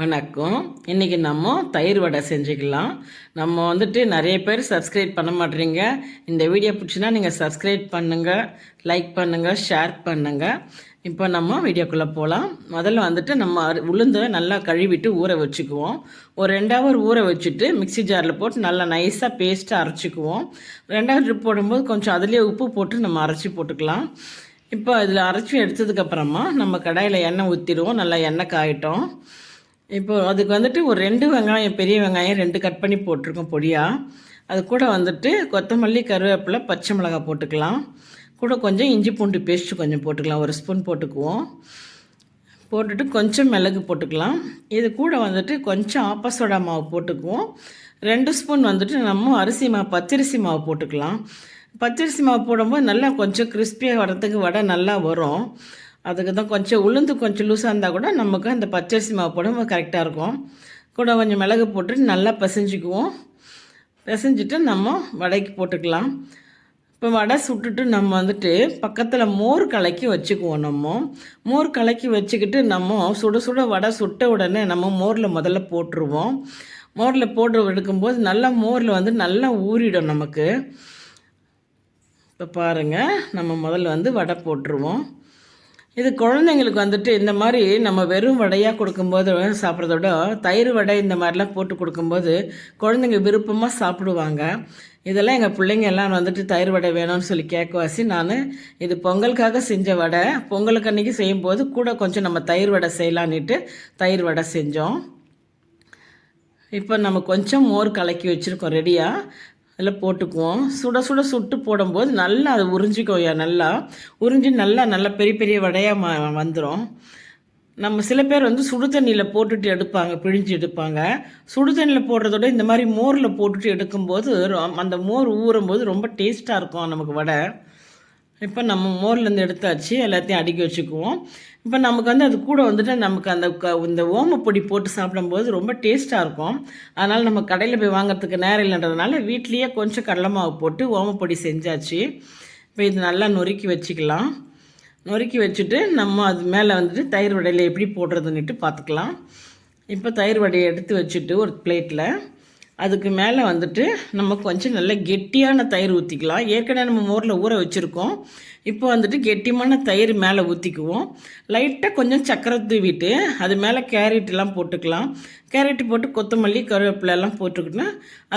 வணக்கம். இன்றைக்கி நம்ம தயிர் வடை செஞ்சுக்கலாம். நம்ம வந்துட்டு நிறைய பேர் சப்ஸ்கிரைப் பண்ண மாட்றீங்க இந்த வீடியோ பிடிச்சினா நீங்கள் சப்ஸ்கிரைப் பண்ணுங்கள் லைக் பண்ணுங்கள் ஷேர் பண்ணுங்கள் இப்போ நம்ம வீடியோக்குள்ளே போகலாம் முதல்ல வந்துட்டு நம்ம உளுந்தை நல்லா கழுவிட்டு ஊற வச்சுக்குவோம். ஒரு ரெண்டு ஹவர் ஊற வச்சுட்டு மிக்ஸி ஜாரில் போட்டு நல்லா நைஸாக பேஸ்ட்டாக அரைச்சிக்குவோம். ரெண்டாவது ட்ரிப் போடும்போது கொஞ்சம் அதுலேயே உப்பு போட்டு நம்ம அரைச்சி போட்டுக்கலாம். இப்போ இதில் அரைச்சி எடுத்ததுக்கப்புறமா நம்ம கடாயில் எண்ணெய் ஊற்றிடுவோம் நல்லா எண்ணெய் காயிட்டோம். இப்போது அதுக்கு வந்துட்டு ஒரு ரெண்டு வெங்காயம் பெரிய வெங்காயம் ரெண்டு கட் பண்ணி போட்டிருக்கோம் பொடியாக அது கூட வந்துட்டு கொத்தமல்லி கருவேப்பிலை பச்சை மிளகாய் போட்டுக்கலாம். கூட கொஞ்சம் இஞ்சி பூண்டு பேஸ்ட்டு கொஞ்சம் போட்டுக்கலாம். ஒரு ஸ்பூன் போட்டுக்குவோம். போட்டுட்டு கொஞ்சம் மிளகு போட்டுக்கலாம். இது கூட வந்துட்டு கொஞ்சம் ஆப்பசோடா மாவு போட்டுக்குவோம். ரெண்டு ஸ்பூன் வந்துட்டு நம்ம அரிசி மாவு பச்சரிசி மாவு போட்டுக்கலாம். பச்சரிசி மாவு போடும்போது நல்லா கொஞ்சம் கிறிஸ்பியாக வரத்துக்கு வடை நல்லா வரும். அதுக்கு தான் கொஞ்சம் உளுந்து கொஞ்சம் லூஸாக இருந்தால் கூட நமக்கு அந்த பச்சரிசி மாவு போடும் கரெக்டாக இருக்கும். கூட கொஞ்சம் மிளகு போட்டு நல்லா பிசைஞ்சிக்குவோம். பிசைஞ்சிட்டு நம்ம வடைக்கு போட்டுக்கலாம். இப்போ வடை சுட்டுட்டு நம்ம வந்துட்டு பக்கத்தில் மோர் கலக்கி வச்சுக்குவோம் நம்ம. மோர் கலக்கி வச்சுக்கிட்டு நம்ம சுட சுட வடை சுட்ட உடனே நம்ம மோரில் முதல்ல போட்டுருவோம். மோரில் போட்டு எடுக்கும்போது நல்லா மோரில் வந்து நல்லா ஊறிடும் நமக்கு. இப்போ பாருங்கள் நம்ம முதல்ல வந்து வடை போட்டுருவோம். இது குழந்தைங்களுக்கு வந்துட்டு இந்த மாதிரி நம்ம வெறும் வடையாக கொடுக்கும்போது சாப்பிட்றத விட தயிர் வடை இந்த மாதிரிலாம் போட்டு கொடுக்கும்போது குழந்தைங்க விருப்பமாக சாப்பிடுவாங்க. இதெல்லாம் எங்கள் பிள்ளைங்க எல்லாம் வந்துட்டு தயிர் வடை வேணும்னு சொல்லி கேட்கவாசி. நான் இது பொங்கலுக்காக செஞ்ச வடை. பொங்கலுக்கு அன்றைக்கி செய்யும்போது கூட கொஞ்சம் நம்ம தயிர் வடை செய்யலான்னுட்டு தயிர் வடை செஞ்சோம். இப்போ நம்ம கொஞ்சம் மோர் கலக்கி வச்சுருக்கோம் ரெடியாக அதில் போட்டுக்குவோம். சுட சுட சுட்டு போடும்போது நல்லா அது உறிஞ்சிக்கோயா நல்லா. உறிஞ்சி நல்லா நல்லா பெரிய பெரிய வடையாக ம வந்துடும் நம்ம சில பேர் வந்து சுடு தண்ணியில் போட்டுட்டு எடுப்பாங்க பிழிஞ்சு எடுப்பாங்க. சுடு தண்ணியில் போடுறதோட இந்த மாதிரி மோரில் போட்டுட்டு எடுக்கும்போது அந்த மோர் ஊறும்போது ரொம்ப டேஸ்ட்டாக இருக்கும் நமக்கு வடை. இப்போ நம்ம மோர்லேருந்து எடுத்தாச்சு எல்லாத்தையும் அடுக்கி வச்சுக்குவோம். இப்போ நமக்கு வந்து அது கூட வந்துட்டு நமக்கு அந்த க இந்த ஓமப்பொடி போட்டு சாப்பிடும்போது ரொம்ப டேஸ்ட்டாக இருக்கும். அதனால் நம்ம கடையில் போய் வாங்குறதுக்கு நேரம் இல்லைன்றதுனால வீட்லேயே கொஞ்சம் கடலை மாவு போட்டு ஓமப்பொடி செஞ்சாச்சு. இப்போ இது நல்லா நொறுக்கி வச்சுக்கலாம். நொறுக்கி வச்சுட்டு நம்ம அது மேலே வந்துட்டு தயிர் வடையில் எப்படி போடுறதுன்னுட்டு பார்த்துக்கலாம் இப்போ தயிர் வடையை எடுத்து வச்சுட்டு ஒரு பிளேட்டில் அதுக்கு மேலே வந்துட்டு நம்ம கொஞ்சம் நல்ல கெட்டியான தயிர் ஊற்றிக்கலாம் ஏற்கனவே நம்ம மோரில் ஊற வச்சுருக்கோம். இப்போ வந்துட்டு கெட்டியான தயிர் மேலே ஊற்றிக்குவோம் லைட்டாக கொஞ்சம் சக்கரை தூவிட்டு அது மேலே கேரட்லாம் போட்டுக்கலாம். கேரட் போட்டு கொத்தமல்லி கருவேப்பிலை எல்லாம் போட்டுக்கிட்டோன்னா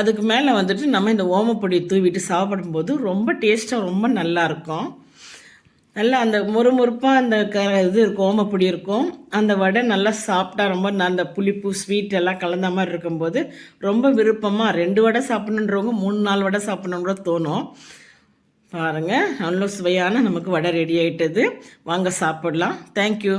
அதுக்கு மேலே வந்துட்டு நம்ம இந்த ஓமப்பொடியை தூவிட்டு சாப்பிடும்போது ரொம்ப டேஸ்ட்டாக ரொம்ப நல்லாயிருக்கும் நல்லா அந்த முறுமுறுப்பாக அந்த க இது இருக்கும் ஓமப்பொடி இருக்கும். அந்த வடை நல்லா சாப்பிட்டா ரொம்ப ந- அந்த புளிப்பு ஸ்வீட் எல்லாம் கலந்த மாதிரி இருக்கும்போது ரொம்ப விருப்பமாக ரெண்டு வடை சாப்பிடணுன்றவங்க மூணு நாலு வடை சாப்பிடணுன்னு கூட தோணும். பாருங்கள் நல்ல சுவையான நமக்கு வடை ரெடி ஆகிட்டது வாங்க சாப்பிடலாம். தேங்க்யூ